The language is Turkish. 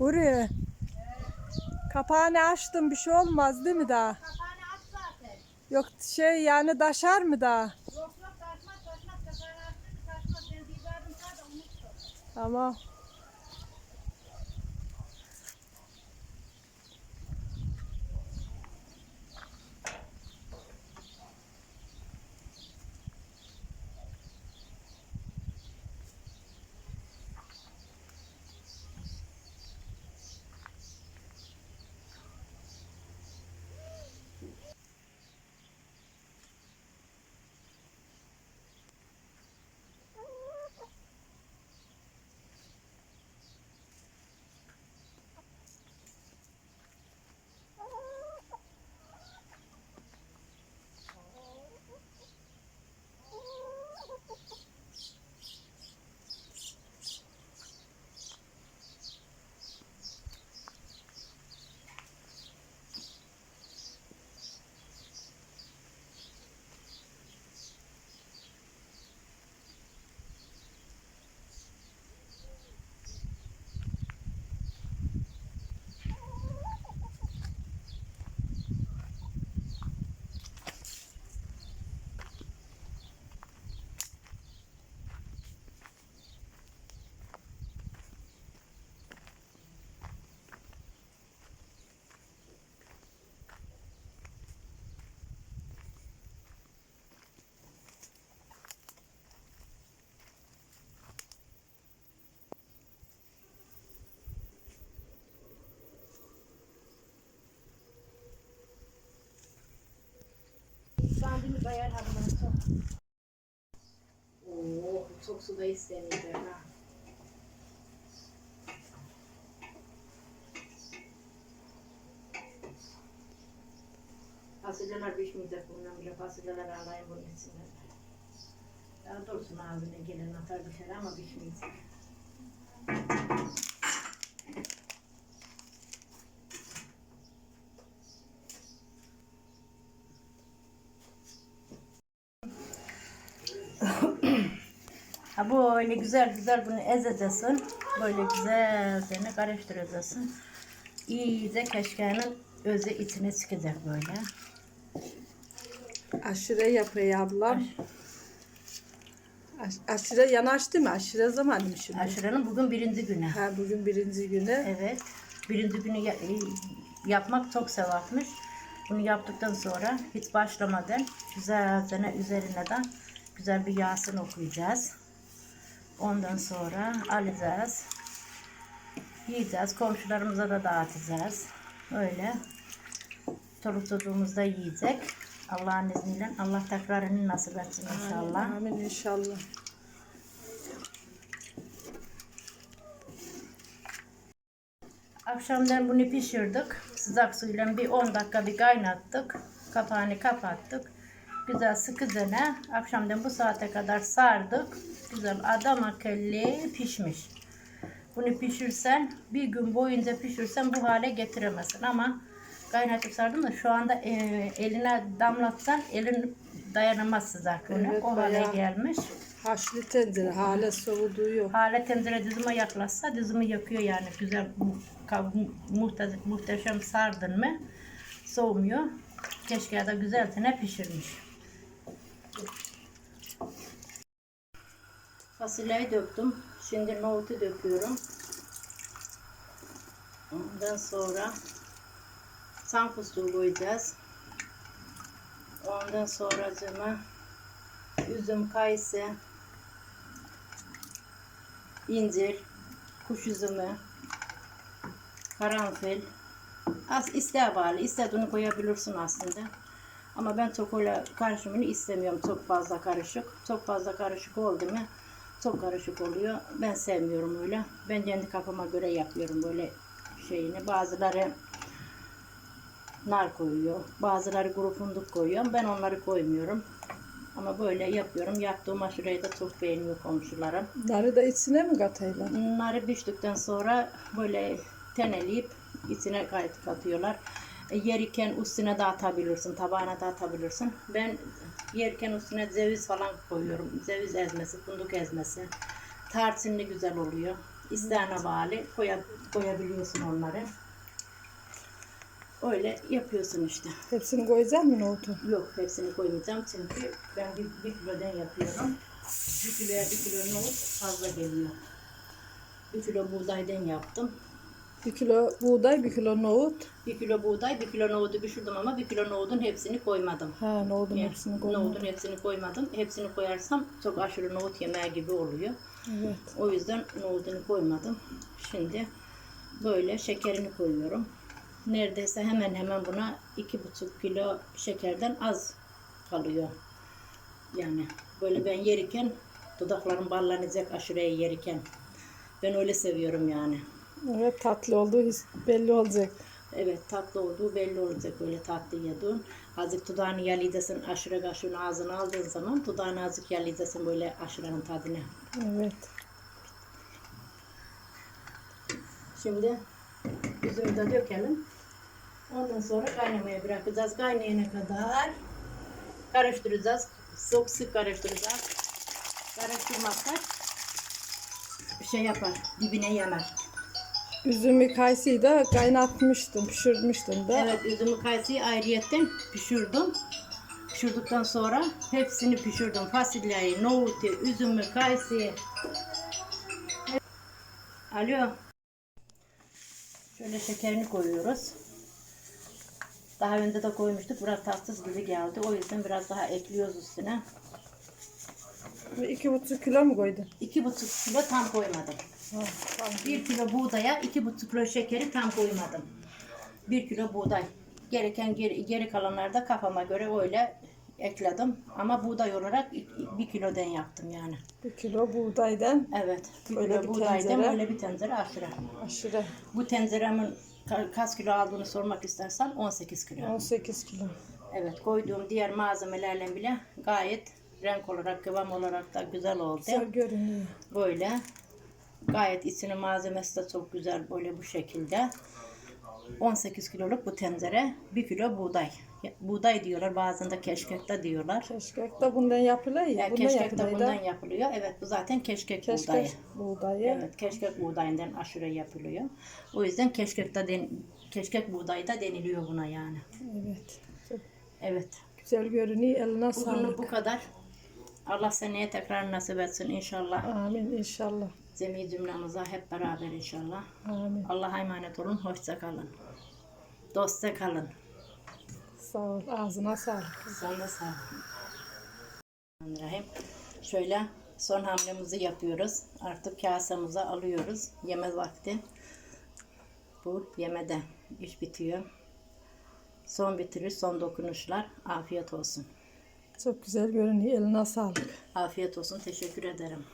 Buraya. Kapağını açtım bir şey olmaz değil mi daha? Kapağını aç zaten. Yok şey yani taşar mı daha? Yok yok taşmaz taşmaz. Kapağını açtın mı taşmaz. Ben bir yardım da unuttum. Tamam. Bandını bayar hamına sok. Oo, çok suda istemiyor ha. Fasulyeler pişmeyecek bundan bile fasulyeler alayım bunun içinden. Daha dursun ağzına gelen atar şey ama pişmeyecek. Ha böyle güzel güzel bunu ezeceksin. Böyle güzelce karıştıracaksın. İyice keşkeğinin özü içine çıkacak böyle. Aşure yapıyor ablam. Aş- aşure yanaştı mı? Aşure zamanı mı şimdi? Aşuranın bugün birinci günü. Ha bugün birinci günü. Evet. Birinci günü ya- e, yapmak çok sevapmış. Bunu yaptıktan sonra hiç başlamadan güzelce üzerine de güzel bir Yasin okuyacağız. Ondan sonra alacağız. Yiyeceğiz. Komşularımıza da dağıtacağız. Öyle. Çoluk çocuğumuz da yiyecek. Allah'ın izniyle. Allah tekrarını nasip etsin inşallah. Amin inşallah. Akşamdan bunu pişirdik. Sıcak suyla bir 10 dakika bir kaynattık. Kapağını kapattık. Güzel sıkıcına akşamdan bu saate kadar sardık. Güzel adam akıllı pişmiş. Bunu pişirsen bir gün boyunca pişirsen bu hale getiremezsin ama kaynatıp sardım da şu anda e, eline damlatsan elin dayanamaz sıcaklığına. Evet, o hale gelmiş. Haşlı tencere hala soğuduğu yok. Hale tencere dizime yaklaşsa dizimi yakıyor yani güzel mu- ka- mu- muhte- muhteşem sardın mı soğumuyor. Keşke de güzelce pişirmiş. Fasulyeyi döktüm. Şimdi nohutu döküyorum. Ondan sonra sam fıstığı koyacağız. Ondan sonra üzüm, kayısı, incir, kuş üzümü, karanfil. Az isteğe bağlı. İstediğini koyabilirsin aslında. Ama ben çok öyle karışımını istemiyorum. Çok fazla karışık. Çok fazla karışık oldu mu çok karışık oluyor. Ben sevmiyorum öyle. Ben kendi kafama göre yapıyorum böyle şeyini. Bazıları nar koyuyor. Bazıları kuru fındık koyuyor. Ben onları koymuyorum. Ama böyle yapıyorum. Yaptığım aşureyi da çok beğeniyor komşularım. Narı da içine mi katayla? Bunları piştikten sonra böyle teneleyip içine katıyorlar. E, yerken üstüne de atabilirsin, tabağına da atabilirsin. Ben yerken üstüne ceviz falan koyuyorum. Ceviz ezmesi, fındık ezmesi. Tarçınlı güzel oluyor. İsteğine bağlı koya, koyabiliyorsun onları. Öyle yapıyorsun işte. Hepsini koyacak mı nohutu? Yok hepsini koymayacağım çünkü ben bir, bir kilodan yapıyorum. Bir kiloya bir kilo nohut fazla geliyor. Bir kilo buğdaydan yaptım. Bir kilo buğday, bir kilo nohut. Bir kilo buğday, bir kilo nohudu pişirdim ama bir kilo nohudun hepsini koymadım. Ha nohudun Yani hepsini koymadım. nohudun hepsini koymadım. Hepsini koyarsam çok aşırı nohut yemeği gibi oluyor. Evet. O yüzden nohudunu koymadım. Şimdi böyle şekerini koyuyorum. Neredeyse hemen hemen buna iki buçuk kilo şekerden az kalıyor. Yani böyle ben yerken dudaklarım ballanacak aşureye yerken. Ben öyle seviyorum yani. Evet tatlı olduğu belli olacak. Evet tatlı olduğu belli olacak öyle tatlı yediğin. Azıcık dudağını yalayacaksın aşure kaşığını ağzına aldığın zaman dudağını azıcık yalayacaksın böyle aşurenin tadını. Evet. Şimdi üzümü de dökelim. Ondan sonra kaynamaya bırakacağız. Kaynayana kadar karıştıracağız. Çok sık karıştıracağız. Karıştırmazsak şey yapar, dibine yanar. Üzümü kayısıyı da kaynatmıştım, pişirmiştim de. Evet, üzümü kayısıyı ayrıyetten pişirdim. Pişirdikten sonra hepsini pişirdim. Fasulyeyi, nohutu, üzümü, kayısıyı. Alo. Şöyle şekerini koyuyoruz. Daha önce de koymuştuk. Biraz tatsız gibi geldi. O yüzden biraz daha ekliyoruz üstüne. İki buçuk kilo mu koydun? İki buçuk kilo tam koymadım. Ha, tamam. Bir kilo buğdaya iki buçuk kilo şekeri tam koymadım. Bir kilo buğday. Gereken geri, geri kalanlarda kafama göre öyle ekledim. Ama buğday olarak bir kilodan yaptım yani. Bir kilo buğdaydan Evet. Bir Öyle kilo bir buğdaydan tencere. öyle bir tencere aşure. aşırı Bu tenceremin ka- kaç kilo aldığını sormak istersen 18 kilo. 18 kilo. Evet koyduğum diğer malzemelerle bile gayet renk olarak kıvam olarak da güzel oldu. Güzel görünüyor. Böyle gayet içinin malzemesi de çok güzel böyle bu şekilde. 18 kiloluk bu tencere 1 kilo buğday. Buğday diyorlar bazen de keşkek de diyorlar. Keşkek de bundan yapılıyor ya. Yani bundan keşkek de yapılıyor bundan da. yapılıyor. Evet bu zaten keşkek, buğdayı. Keşkek buğdayı. Evet keşkek buğdayından aşure yapılıyor. O yüzden keşkek de den, keşkek buğdayı da deniliyor buna yani. Evet. Evet. güzel görünüyor. Eline Bugünlük sağlık. bu kadar. Allah seneye tekrar nasip etsin inşallah. Amin inşallah. Cemi cümlemize hep beraber inşallah. Amin. Allah'a emanet olun. Hoşça kalın. Dostça kalın. Sağ ol. Ağzına sağlık. Sana sağ olun. Bismillahirrahmanirrahim. Şöyle son hamlemizi yapıyoruz. Artık kasemize alıyoruz. Yeme vakti. Bu yemede iş bitiyor. Son bitiriş, son dokunuşlar. Afiyet olsun. Çok güzel görünüyor. Eline sağlık. Afiyet olsun. Teşekkür ederim.